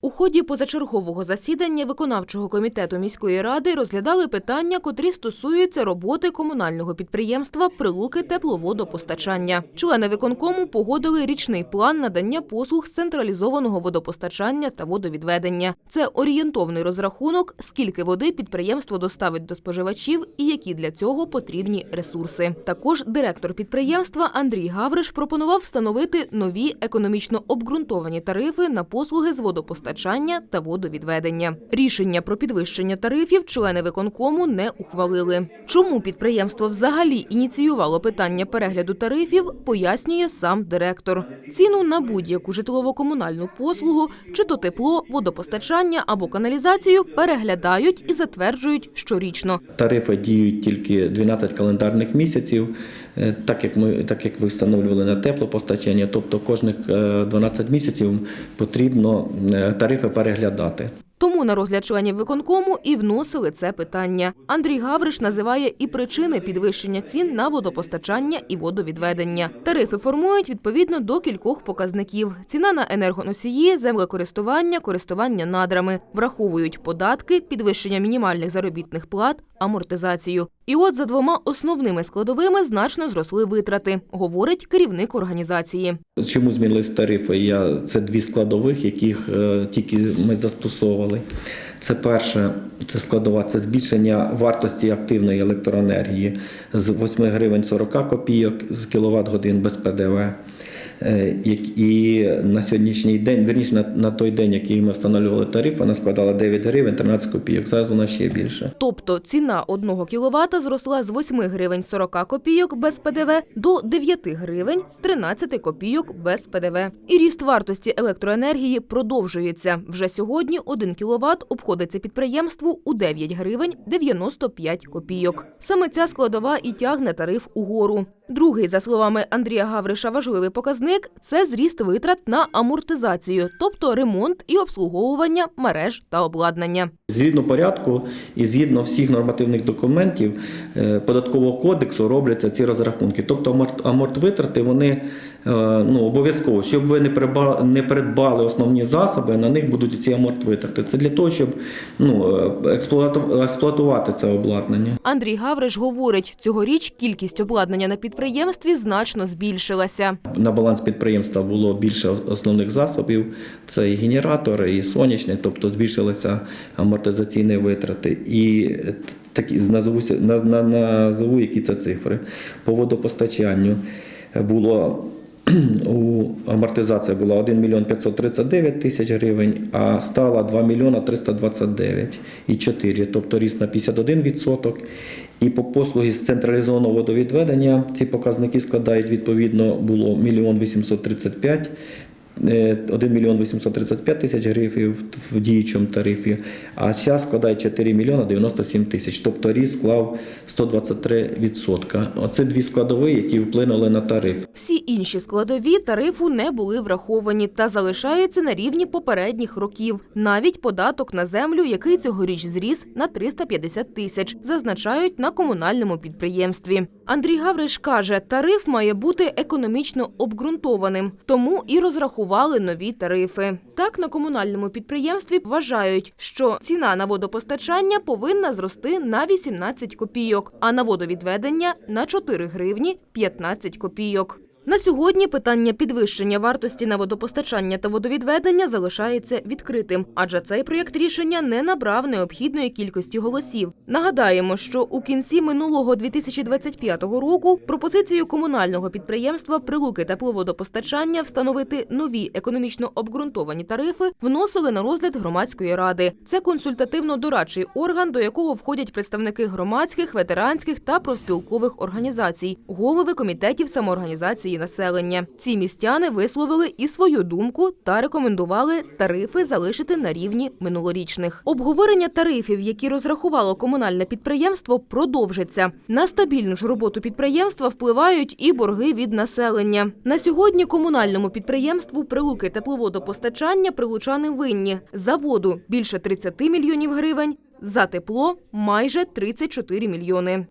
У ході позачергового засідання виконавчого комітету міської ради розглядали питання, котрі стосуються роботи комунального підприємства Прилуки тепловодопостачання. Члени виконкому погодили річний план надання послуг з централізованого водопостачання та водовідведення. Це орієнтовний розрахунок, скільки води підприємство доставить до споживачів і які для цього потрібні ресурси. Також директор підприємства Андрій Гавриш пропонував встановити нові економічно обґрунтовані тарифи на послуги з водопостачання та водовідведення. Рішення про підвищення тарифів члени виконкому не ухвалили. Чому підприємство взагалі ініціювало питання перегляду тарифів, пояснює сам директор. Ціну на будь-яку житлово-комунальну послугу, чи то тепло, водопостачання або каналізацію, переглядають і затверджують щорічно. Тарифи діють тільки 12 календарних місяців, так як ми так як ви встановлювали на теплопостачання, тобто кожних е, 12 місяців потрібно е, тарифи переглядати. Тому на розгляд членів виконкому і вносили це питання. Андрій Гавриш називає і причини підвищення цін на водопостачання і водовідведення. Тарифи формують відповідно до кількох показників: ціна на енергоносії, землекористування, користування надрами, враховують податки, підвищення мінімальних заробітних плат, амортизацію. І от за двома основними складовими значно зросли витрати, говорить керівник організації. Чому змінились тарифи? Я це дві складових, яких е, тільки ми застосовували. Це перше, це складова, це збільшення вартості активної електроенергії з 8 гривень 40 копійок з кіловат годин без ПДВ. Е, І на сьогоднішній день, верніше на, на той день, який ми встановлювали тариф, вона складала 9 гривень 13 копійок. Зараз вона ще більше. Тобто ціна 1 кВт зросла з 8 гривень 40 копійок без ПДВ до 9 гривень 13 копійок без ПДВ. І ріст вартості електроенергії продовжується. Вже сьогодні 1 кВт обходиться підприємству у 9 гривень 95 копійок. Саме ця складова і тягне тариф угору. Другий, за словами Андрія Гавриша, важливий показник це зріст витрат на амортизацію, тобто ремонт і обслуговування мереж та обладнання. Згідно порядку і згідно всіх нормативних документів е, податкового кодексу робляться ці розрахунки. Тобто аморт- вони ну, обов'язково, щоб ви не придбали, не придбали основні засоби, на них будуть ці амортвитрати. Це для того, щоб ну, е, експлуатувати це обладнання. Андрій Гавриш говорить, цьогоріч кількість обладнання на підприємстві значно збільшилася. На баланс підприємства було більше основних засобів. Це і генератори, і сонячні, тобто збільшилися амортизаційні витрати. І такі назову, на- на- назову які це цифри. По водопостачанню було у амортизація була 1 мільйон 539 тисяч гривень, а стала 2 мільйона 329 і 4, тобто ріст на 51%. І по послуги з централізованого водовідведення ці показники складають відповідно було 1 мільйон 835 е, 1 мільйон 835 тисяч гривень в- діючому тарифі, а зараз складає 4 мільйона 97 тисяч, тобто ріст склав 123 відсотка. Оце дві складові, які вплинули на тариф. Всі інші складові тарифу не були враховані та залишаються на рівні попередніх років. Навіть податок на землю, який цьогоріч зріс на 350 тисяч, зазначають на комунальному підприємстві. Андрій Гавриш каже, тариф має бути економічно обґрунтованим, тому і розрахували нові тарифи. Так на комунальному підприємстві вважають, що ціна на водопостачання повинна зрости на 18 копійок, а на водовідведення на 4 гривні 15 копійок. На сьогодні питання підвищення вартості на водопостачання та водовідведення залишається відкритим, адже цей проєкт рішення не набрав необхідної кількості голосів. Нагадаємо, що у кінці минулого 2025 року пропозицію комунального підприємства Прилуки тепловодопостачання встановити нові економічно обґрунтовані тарифи вносили на розгляд громадської ради. Це консультативно-дорадчий орган, до якого входять представники громадських, ветеранських та профспілкових організацій, голови комітетів самоорганізації населення. Ці містяни висловили і свою думку та рекомендували тарифи залишити на рівні минулорічних. Обговорення тарифів, які розрахувало комунальне підприємство, продовжиться. На стабільну ж роботу підприємства впливають і борги від населення. На сьогодні комунальному підприємству прилуки тепловодопостачання прилучани винні за воду більше 30 мільйонів гривень, за тепло майже 34 мільйони.